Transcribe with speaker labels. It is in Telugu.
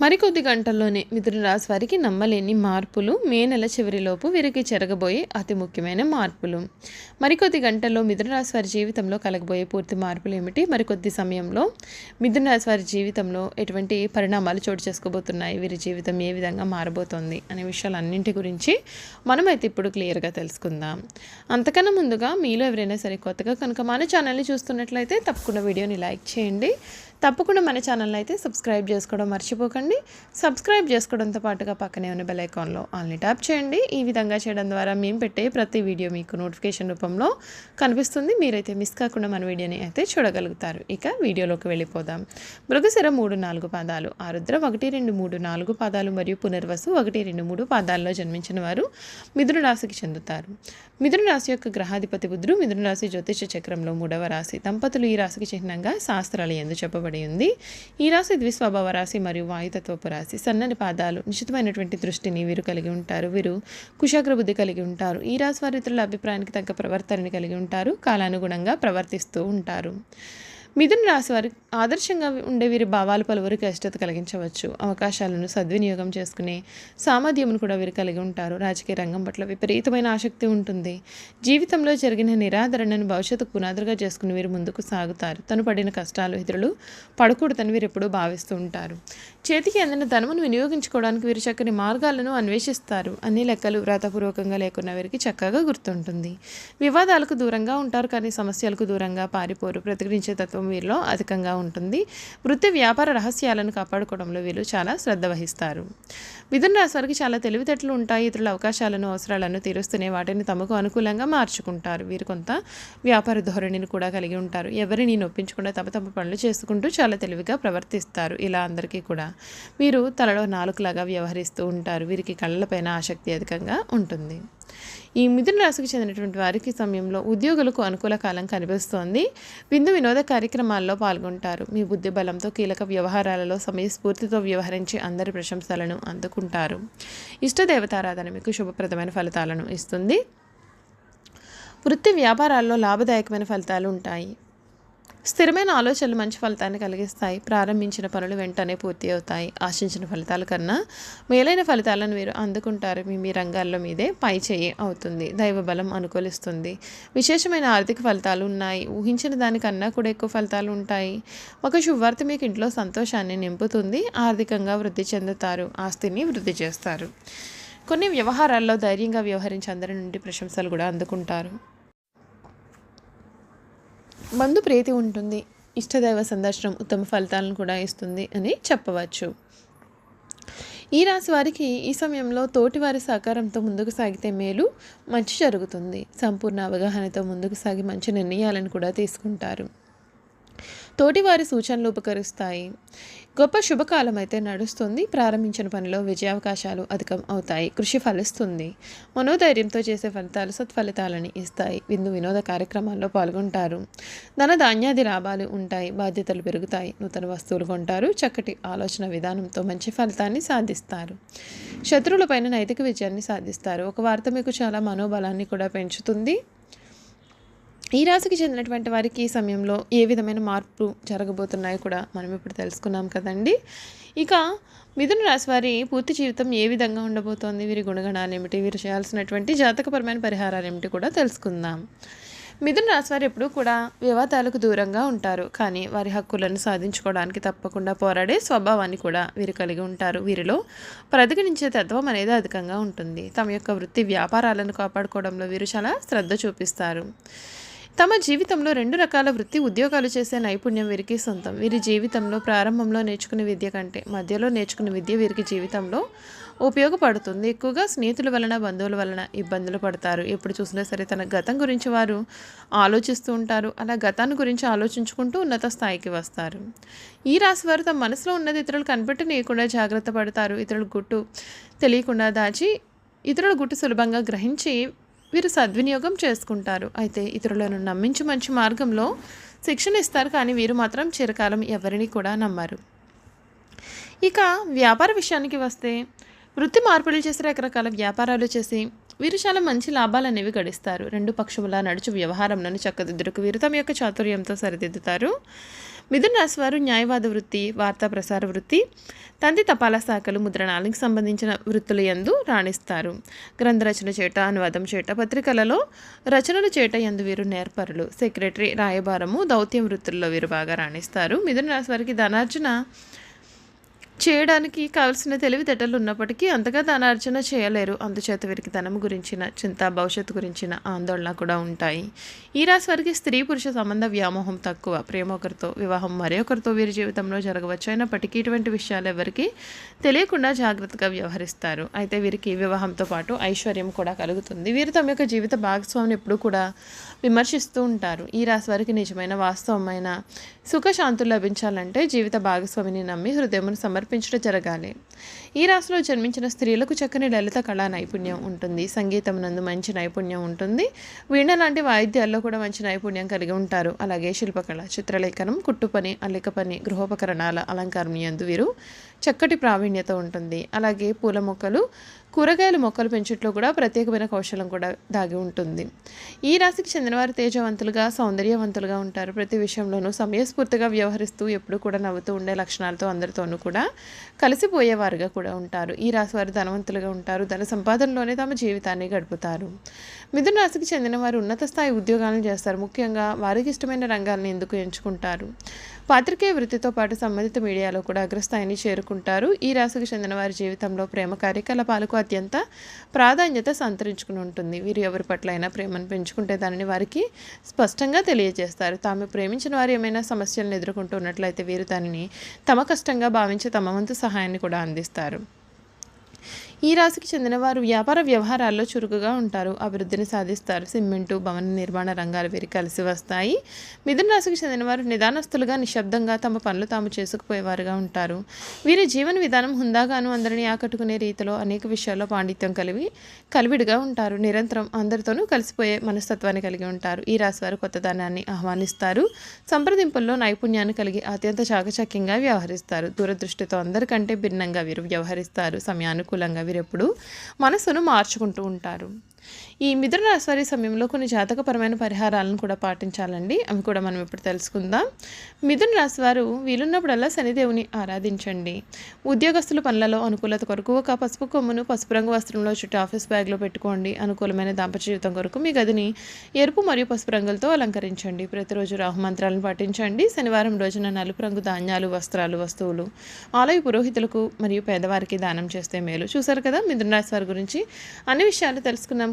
Speaker 1: మరికొద్ది గంటల్లోనే మిథున రాశి వారికి నమ్మలేని మార్పులు మే నెల చివరిలోపు వీరికి జరగబోయే అతి ముఖ్యమైన మార్పులు. మరికొద్ది గంటల్లో మిథున రాశి వారి జీవితంలో కలగబోయే పూర్తి మార్పులు ఏమిటి? మరికొద్ది సమయంలో మిథున రాశి వారి జీవితంలో ఎటువంటి పరిణామాలు చోటు చేసుకోబోతున్నాయి? వీరి జీవితం ఏ విధంగా మారబోతోంది? అనే విషయాలన్నింటి గురించి మనమైతే ఇప్పుడు క్లియర్గా తెలుసుకుందాం. అంతకన్నా ముందుగా మీలో ఎవరైనా సరే కొత్తగా కనుక మన ఛానల్ని చూస్తున్నట్లయితే తప్పకుండా వీడియోని లైక్ చేయండి. తప్పకుండా మన ఛానల్ని అయితే సబ్స్క్రైబ్ చేసుకోవడం మర్చిపోకండి. సబ్స్క్రైబ్ చేసుకోవడంతో పాటుగా పక్కనే ఉన్న బెల్ ఐకాన్లో ఆల్ని ట్యాప్ చేయండి. ఈ విధంగా చేయడం ద్వారా మేము పెట్టే ప్రతి వీడియో మీకు నోటిఫికేషన్ రూపంలో కనిపిస్తుంది. మీరైతే మిస్ కాకుండా మన వీడియోని అయితే చూడగలుగుతారు. ఇక వీడియోలోకి వెళ్ళిపోదాం. మృగశిర మూడు నాలుగు పాదాలు ఆరుద్ర ఒకటి రెండు మూడు నాలుగు పాదాలు మరియు పునర్వసు ఒకటి రెండు మూడు పాదాల్లో జన్మించిన వారు మిథున రాశికి చెందుతారు. మిథున రాశి యొక్క గ్రహాధిపతి బుద్ధుడు మిథున రాశి జ్యోతిష చక్రంలో మూడవ రాశి దంపతులు ఈ రాశికి చిహ్నంగా శాస్త్రాలు ఎందు చెప్పబడి ఉంది. ఈ రాశి ద్విస్వభావ రాశి మరియు వాయుతత్వపు రాశి. సన్నని పాదాలు నిశ్చితమైనటువంటి దృష్టిని వీరు కలిగి ఉంటారు. వీరు కుశాగ్ర బుద్ధి కలిగి ఉంటారు. ఈ రాశి వారి ఇతరుల అభిప్రాయానికి తగ్గ ప్రవర్తనని కలిగి ఉంటారు. కాలానుగుణంగా ప్రవర్తిస్తూ ఉంటారు. మిథున రాశి వారి ఆదర్శంగా ఉండే వీరి భావాలు పలువురికి అష్టత కలిగించవచ్చు. అవకాశాలను సద్వినియోగం చేసుకునే సామర్థ్యమును కూడా వీరు కలిగి ఉంటారు. రాజకీయ రంగం పట్ల విపరీతమైన ఆసక్తి ఉంటుంది. జీవితంలో జరిగిన నిరాదరణను భవిష్యత్తు పునాదులుగా చేసుకుని వీరు ముందుకు సాగుతారు. తను పడిన కష్టాలు ఇతరులు పడకూడదని వీరు ఎప్పుడూ భావిస్తూ ఉంటారు. చేతికి అందిన ధనమును వినియోగించుకోవడానికి వీరు చక్కని మార్గాలను అన్వేషిస్తారు. అన్ని లెక్కలు వ్రాతపూర్వకంగా లేకున్న వీరికి చక్కగా గుర్తుంటుంది. వివాదాలకు దూరంగా ఉంటారు కానీ సమస్యలకు దూరంగా పారిపోరు. ప్రతిఘటించే తత్వం వీరిలో అధికంగా ఉంటుంది. వృత్తి వ్యాపార రహస్యాలను కాపాడుకోవడంలో వీరు చాలా శ్రద్ధ వహిస్తారు. మిథున రాశి వారికి చాలా తెలివితేటలు ఉంటాయి. ఇతరుల అవకాశాలను అవసరాలను తీరుస్తూనే వాటిని తమకు అనుకూలంగా మార్చుకుంటారు. వీరు కొంత వ్యాపార ధోరణిని కూడా కలిగి ఉంటారు. ఎవరిని నొప్పించకుండా తమ తమ పనులు చేసుకుంటూ చాలా తెలివిగా ప్రవర్తిస్తారు. ఇలా అందరికీ కూడా వీరు తలలో నాలుగులాగా వ్యవహరిస్తూ ఉంటారు. వీరికి కళ్ళపైన ఆసక్తి అధికంగా ఉంటుంది. ఈ మిథున రాశికి చెందినటువంటి వారికి సమయంలో ఉద్యోగులకు అనుకూల కాలం కనిపిస్తోంది. విందు వినోద కార్యక్రమాల్లో పాల్గొంటారు. మీ బుద్ధి బలంతో కీలక వ్యవహారాలలో సమయస్ఫూర్తితో వ్యవహరించి అందరి ప్రశంసలను అందుకుంటారు. ఇష్టదేవతారాధన మీకు శుభప్రదమైన ఫలితాలను ఇస్తుంది. వృత్తి వ్యాపారాల్లో లాభదాయకమైన ఫలితాలు ఉంటాయి. స్థిరమైన ఆలోచనలు మంచి ఫలితాన్ని కలిగిస్తాయి. ప్రారంభించిన పనులు వెంటనే పూర్తి అవుతాయి. ఆశించిన ఫలితాల కన్నా మేలైన ఫలితాలను మీరు అందుకుంటారు. మీ మీ రంగాల్లో మీదే పై చేయి అవుతుంది. దైవ బలం అనుకూలిస్తుంది. విశేషమైన ఆర్థిక ఫలితాలు ఉన్నాయి. ఊహించిన దానికన్నా కూడా ఎక్కువ ఫలితాలు ఉంటాయి. ఒక శుభవార్త మీకు ఇంట్లో సంతోషాన్ని నింపుతుంది. ఆర్థికంగా వృద్ధి చెందుతారు. ఆస్తిని వృద్ధి చేస్తారు. కొన్ని వ్యవహారాల్లో ధైర్యంగా వ్యవహరించి అందరి నుండి ప్రశంసలు కూడా అందుకుంటారు. బంధు ప్రీతి ఉంటుంది. ఇష్టదైవ సందర్శనం ఉత్తమ ఫలితాలను కూడా ఇస్తుంది అని చెప్పవచ్చు. ఈ రాశి వారికి ఈ సమయంలో తోటివారి సహకారంతో ముందుకు సాగితే మేలు మంచి జరుగుతుంది. సంపూర్ణ అవగాహనతో ముందుకు సాగి మంచి నిర్ణయాలను కూడా తీసుకుంటారు. తోటివారి సూచనలు ఉపకరిస్తాయి. గొప్ప శుభకాలం అయితే నడుస్తుంది. ప్రారంభించిన పనిలో విజయావకాశాలు అధికం అవుతాయి. కృషి ఫలిస్తుంది. మనోధైర్యంతో చేసే ఫలితాలు సత్ఫలితాలని ఇస్తాయి. విందు వినోద కార్యక్రమాల్లో పాల్గొంటారు. ధన ధాన్యాది లాభాలు ఉంటాయి. బాధ్యతలు పెరుగుతాయి. నూతన వస్తువులు కొంటారు. చక్కటి ఆలోచన విధానంతో మంచి ఫలితాన్ని సాధిస్తారు. శత్రువులపైన నైతిక విజయాన్ని సాధిస్తారు. ఒక వార్త మీకు చాలా మనోబలాన్ని కూడా పెంచుతుంది. ఈ రాశికి చెందినటువంటి వారికి ఈ సమయంలో ఏ విధమైన మార్పు జరగబోతున్నాయో కూడా మనం ఇప్పుడు తెలుసుకున్నాం కదండి. ఇక మిథున రాశి వారి పూర్తి జీవితం ఏ విధంగా ఉండబోతోంది? వీరి గుణగణాలు ఏమిటి? వీరు చేయాల్సినటువంటి జాతకపరమైన పరిహారాలు ఏమిటి కూడా తెలుసుకుందాం. మిథున రాశి వారు ఎప్పుడూ కూడా వివాదాలకు దూరంగా ఉంటారు. కానీ వారి హక్కులను సాధించుకోవడానికి తప్పకుండా పోరాడే స్వభావాన్ని కూడా వీరు కలిగి ఉంటారు. వీరిలో ప్రతిఘటించే తత్వం అనేది అధికంగా ఉంటుంది. తమ యొక్క వృత్తి వ్యాపారాలను కాపాడుకోవడంలో వీరు చాలా శ్రద్ధ చూపిస్తారు. తమ జీవితంలో రెండు రకాల వృత్తి ఉద్యోగాలు చేసే నైపుణ్యం వీరికి సొంతం. వీరి జీవితంలో ప్రారంభంలో నేర్చుకునే విద్య కంటే మధ్యలో నేర్చుకునే విద్య వీరికి జీవితంలో ఉపయోగపడుతుంది. ఎక్కువగా స్నేహితుల వలన బంధువుల వలన ఇబ్బందులు పడతారు. ఎప్పుడు చూసినా సరే తన గతం గురించి వారు ఆలోచిస్తూ ఉంటారు. అలా గతాన్ని గురించి ఆలోచించుకుంటూ ఉన్నత స్థాయికి వస్తారు. ఈ రాశి వారు తమ మనసులో ఉన్నది ఇతరులు కనిపెట్టనీయకుండా జాగ్రత్త పడతారు. ఇతరుల గుట్టు తెలియకుండా దాచి ఇతరుల గుట్టు సులభంగా గ్రహించి వీరు సద్వినియోగం చేసుకుంటారు. అయితే ఇతరులను నమ్మించి మంచి మార్గంలో శిక్షణ ఇస్తారు. కానీ వీరు మాత్రం చిరకాలం ఎవరిని కూడా నమ్మరు. ఇక వ్యాపార విషయానికి వస్తే వృత్తి మార్పులు చేసి రకరకాల వ్యాపారాలు చేసి వీరు చాలా మంచి లాభాలు అనేవి గడిస్తారు. రెండు పక్షముల నడుచు వ్యవహారంలోని చక్కదిద్దురుకు వీరు తమ యొక్క చాతుర్యంతో సరిదిద్దుతారు. మిథున రాశి వారు న్యాయవాద వృత్తి వార్తా ప్రసార వృత్తి తంది తపాలా శాఖలు ముద్రణాలకు సంబంధించిన వృత్తుల యందు రాణిస్తారు. గ్రంథ రచన చేట అనువాదం చేట పత్రికలలో రచనలు చేట యందు వీరు నేర్పరులు. సెక్రటరీ రాయబారము దౌత్యం వృత్తుల్లో వీరు బాగా రాణిస్తారు. మిథున రాశి వారికి ధనార్జన చేయడానికి కావలసిన తెలివితేటలు ఉన్నప్పటికీ అంతగా ధనార్జన చేయలేరు. అందుచేత వీరికి ధనం గురించిన చింత భవిష్యత్తు గురించిన ఆందోళన కూడా ఉంటాయి. ఈ రాశి వారికి స్త్రీ పురుష సంబంధ వ్యామోహం తక్కువ. ప్రేమ ఒకరితో వివాహం మరొకరితో వీరి జీవితంలో జరగవచ్చు. అయినప్పటికీ ఇటువంటి విషయాలు ఎవరికి తెలియకుండా జాగ్రత్తగా వ్యవహరిస్తారు. అయితే వీరికి వివాహంతో పాటు ఐశ్వర్యం కూడా కలుగుతుంది. వీరు తమ యొక్క జీవిత భాగస్వామిని ఎప్పుడూ కూడా విమర్శిస్తూ ఉంటారు. ఈ రాశి వారికి నిజమైన వాస్తవమైన సుఖశాంతులు లభించాలంటే జీవిత భాగస్వామిని నమ్మి హృదయమును సమర్పించడం జరగాలి. ఈ రాశిలో జన్మించిన స్త్రీలకు చక్కని లలిత కళా నైపుణ్యం ఉంటుంది. సంగీతం నందు మంచి నైపుణ్యం ఉంటుంది. వీణ లాంటి వాయిద్యాల్లో కూడా మంచి నైపుణ్యం కలిగి ఉంటారు. అలాగే శిల్పకళ చిత్రలేఖనం కుట్టుపని అల్లిక పని గృహోపకరణాల అలంకారం యందు వీరు చక్కటి ప్రావీణ్యత ఉంటుంది. అలాగే పూల మొక్కలు కూరగాయల మొక్కలు పెంచుట్లో కూడా ప్రత్యేకమైన కౌశలం కూడా దాగి ఉంటుంది. ఈ రాశికి చెందినవారు తేజవంతులుగా సౌందర్యవంతులుగా ఉంటారు. ప్రతి విషయంలోనూ సమయస్ఫూర్తిగా వ్యవహరిస్తూ ఎప్పుడూ కూడా నవ్వుతూ ఉండే లక్షణాలతో అందరితోనూ కూడా కలిసిపోయేవారుగా కూడా ఉంటారు. ఈ రాశి వారు ధనవంతులుగా ఉంటారు. ధన సంపాదనలోనే తమ జీవితాన్ని గడుపుతారు. మిథున రాశికి చెందిన వారు ఉన్నత స్థాయి ఉద్యోగాలను చేస్తారు. ముఖ్యంగా వారికి ఇష్టమైన రంగాలను ఎందుకు ఎంచుకుంటారు? పాత్రికేయ వృత్తితో పాటు సంబంధిత మీడియాలో కూడా అగ్రస్థాయిని చేరుకుంటారు. ఈ రాశికి చెందిన వారి జీవితంలో ప్రేమ కార్యకలాపాలకు అత్యంత ప్రాధాన్యత సంతరించుకుని ఉంటుంది. వీరు ఎవరి పట్ల అయినా ప్రేమను పెంచుకుంటే దానిని వారికి స్పష్టంగా తెలియజేస్తారు. తాము ప్రేమించిన వారు ఏమైనా సమస్యలను ఎదుర్కొంటున్నట్లయితే వీరు దానిని తమ కష్టంగా భావించి తమ వంతు సహాయాన్ని కూడా అందిస్తారు. ఈ రాశికి చెందిన వారు వ్యాపార వ్యవహారాల్లో చురుకుగా ఉంటారు. అభివృద్ధిని సాధిస్తారు. సిమెంటు భవన నిర్మాణ రంగాలు వీరికి కలిసి వస్తాయి. మిథున రాశికి చెందిన వారు నిదానస్తులుగా నిశ్శబ్దంగా తమ పనులు తాము చేసుకుపోయేవారుగా ఉంటారు. వీరి జీవన విధానం హుందాగాను అందరినీ ఆకట్టుకునే రీతిలో అనేక విషయాల్లో పాండిత్యం కలిగి కలివిడిగా ఉంటారు. నిరంతరం అందరితోనూ కలిసిపోయే మనస్తత్వాన్ని కలిగి ఉంటారు. ఈ రాశి వారు కొత్తదనాన్ని ఆహ్వానిస్తారు. సంప్రదింపుల్లో నైపుణ్యాన్ని కలిగి అత్యంత చాకచక్యంగా వ్యవహరిస్తారు. దూరదృష్టితో అందరికంటే భిన్నంగా వీరు వ్యవహరిస్తారు. సమయానుకూలంగా వీరెప్పుడు మనసును మార్చుకుంటూ ఉంటారు. ఈ మిథున రాశి వారి సమయంలో కొన్ని జాతకపరమైన పరిహారాలను కూడా పాటించాలండి. అవి కూడా మనం ఇప్పుడు తెలుసుకుందాం. మిథున రాశి వారు వీలున్నప్పుడల్లా శనిదేవుని ఆరాధించండి. ఉద్యోగస్తుల పనులలో అనుకూలత కొరకు ఒక పసుపు కొమ్మును పసుపు రంగు వస్త్రంలో చుట్టూ ఆఫీస్ బ్యాగ్లో పెట్టుకోండి. అనుకూలమైన దాంపత్య జీవితం కొరకు మీ గదిని ఎరుపు మరియు పసుపు రంగులతో అలంకరించండి. ప్రతిరోజు రాహు మంత్రాలను పాటించండి శనివారం రోజున నలుపు రంగు ధాన్యాలు వస్త్రాలు వస్తువులు ఆలయ పురోహితులకు మరియు పేదవారికి దానం చేస్తే మేలు. చూశారు కదా మిథున రాశి వారి గురించి అన్ని విషయాలు తెలుసుకున్నాం